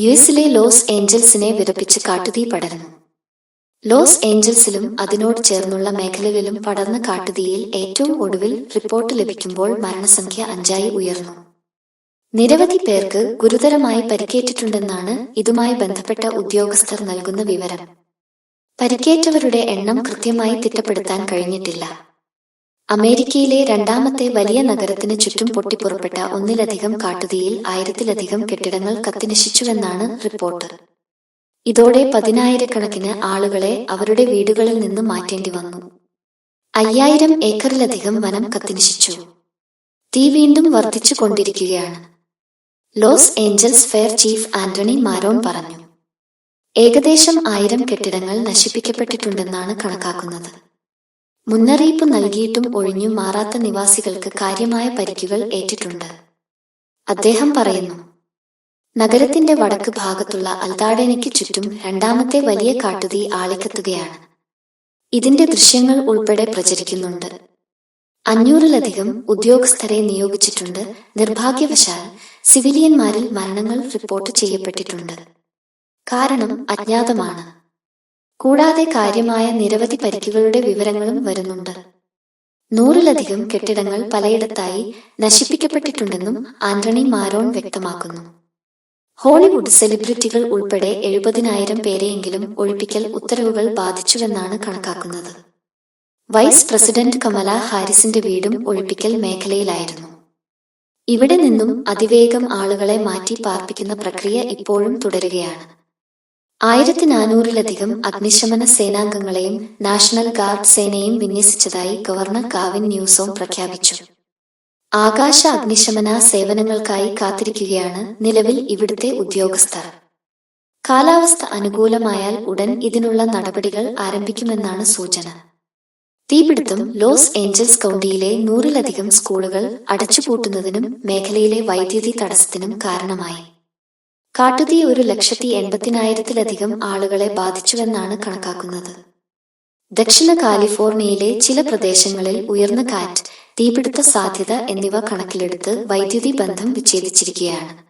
U എസിലെ loss ഏഞ്ചൽസിനെ വിറപ്പിച്ച് കാട്ടുതീ പടർന്നു ലോസ് ഏഞ്ചൽസിലും അതിനോട് ചേർന്നുള്ള മേഖലകളിലും പടർന്ന കാട്ടുതീയിൽ ഏറ്റവും ഒടുവിൽ റിപ്പോർട്ട് ലഭിക്കുമ്പോൾ മരണസംഖ്യ അഞ്ചായി ഉയർന്നു. നിരവധി പേർക്ക് ഗുരുതരമായി പരിക്കേറ്റിട്ടുണ്ടെന്നാണ് ഇതുമായി ബന്ധപ്പെട്ട ഉദ്യോഗസ്ഥർ നൽകുന്ന വിവരം. പരിക്കേറ്റവരുടെ എണ്ണം കൃത്യമായി തിട്ടപ്പെടുത്താൻ കഴിഞ്ഞിട്ടില്ല. അമേരിക്കയിലെ രണ്ടാമത്തെ വലിയ നഗരത്തിന് ചുറ്റും പൊട്ടിപ്പുറപ്പെട്ട ഒന്നിലധികം കാട്ടുതീയിൽ ആയിരത്തിലധികം കെട്ടിടങ്ങൾ കത്തിനശിച്ചുവെന്നാണ് റിപ്പോർട്ട്. ഇതോടെ പതിനായിരക്കണക്കിന് ആളുകളെ അവരുടെ വീടുകളിൽ നിന്ന് മാറ്റേണ്ടി വന്നു. അയ്യായിരം ഏക്കറിലധികം വനം കത്തിനശിച്ചു. തീ വീണ്ടും വർദ്ധിച്ചു കൊണ്ടിരിക്കുകയാണ്. Los Angeles fire chief Anthony Marrone പറഞ്ഞു. ഏകദേശം ആയിരം കെട്ടിടങ്ങൾ നശിപ്പിക്കപ്പെട്ടിട്ടുണ്ടെന്നാണ് കണക്കാക്കുന്നത്. മുന്നറിയിപ്പ് നൽകിയിട്ടും ഒഴിഞ്ഞു മാറാത്ത നിവാസികൾക്ക് കാര്യമായ പരിക്കുകൾ ഏറ്റിട്ടുണ്ട്. അദ്ദേഹം പറയുന്നു നഗരത്തിന്റെ വടക്ക് ഭാഗത്തുള്ള അൽതാടനയ്ക്ക് ചുറ്റും രണ്ടാമത്തെ വലിയ കാട്ടുതീ ആളിക്കത്തുകയാണ്. ഇതിന്റെ ദൃശ്യങ്ങൾ ഉൾപ്പെടെ പ്രചരിക്കുന്നുണ്ട്. അഞ്ഞൂറിലധികം ഉദ്യോഗസ്ഥരെ നിയോഗിച്ചിട്ടുണ്ട്. നിർഭാഗ്യവശാൽ സിവിലിയന്മാരിൽ മരണങ്ങൾ റിപ്പോർട്ട് ചെയ്യപ്പെട്ടിട്ടുണ്ട്. കാരണം അജ്ഞാതമാണ്. കൂടാതെ കാര്യമായ നിരവധി പരിക്കുകളുടെ വിവരങ്ങളും വരുന്നുണ്ട്. നൂറിലധികം കെട്ടിടങ്ങൾ പലയിടത്തായി നശിപ്പിക്കപ്പെട്ടിട്ടുണ്ടെന്നും ആന്റണി മാരോൺ വ്യക്തമാക്കുന്നു. ഹോളിവുഡ് സെലിബ്രിറ്റികൾ ഉൾപ്പെടെ എഴുപതിനായിരം പേരെയെങ്കിലും ഒഴിപ്പിക്കൽ ഉത്തരവുകൾ ബാധിച്ചുവെന്നാണ് കണക്കാക്കുന്നത്. വൈസ് പ്രസിഡന്റ് കമല ഹാരിസിന്റെ വീടും ഒഴിപ്പിക്കൽ മേഖലയിലായിരുന്നു. ഇവിടെ നിന്നും അതിവേഗം ആളുകളെ മാറ്റി പാർപ്പിക്കുന്ന പ്രക്രിയ ഇപ്പോഴും തുടരുകയാണ്. ആയിരത്തി നാനൂറിലധികം അഗ്നിശമന സേനാംഗങ്ങളെയും നാഷണൽ ഗാർഡ് സേനയും വിന്യസിച്ചതായി ഗവർണർ കാവിൻ ന്യൂസോം പ്രഖ്യാപിച്ചു. ആകാശ അഗ്നിശമന സേവനങ്ങൾക്കായി കാത്തിരിക്കുകയാണ് നിലവിൽ ഇവിടുത്തെ ഉദ്യോഗസ്ഥർ. കാലാവസ്ഥ അനുകൂലമായാൽ ഉടൻ ഇതിനുള്ള നടപടികൾ ആരംഭിക്കുമെന്നാണ് സൂചന. തീപിടുത്തം ലോസ് ഏഞ്ചൽസ് കൗണ്ടിയിലെ നൂറിലധികം സ്കൂളുകൾ അടച്ചുപൂട്ടുന്നതിനും മേഖലയിലെ വൈദ്യുതി തടസ്സത്തിനും കാരണമായി. കാട്ടുതീ ഒരു ലക്ഷത്തി എൺപത്തിനായിരത്തിലധികം ആളുകളെ ബാധിച്ചുവെന്നാണ് കണക്കാക്കുന്നത്. ദക്ഷിണ കാലിഫോർണിയയിലെ ചില പ്രദേശങ്ങളിൽ ഉയർന്ന കാറ്റ് തീപിടുത്ത സാധ്യത എന്നിവ കണക്കിലെടുത്ത് വൈദ്യുതി ബന്ധം വിച്ഛേദിച്ചിരിക്കുകയാണ്.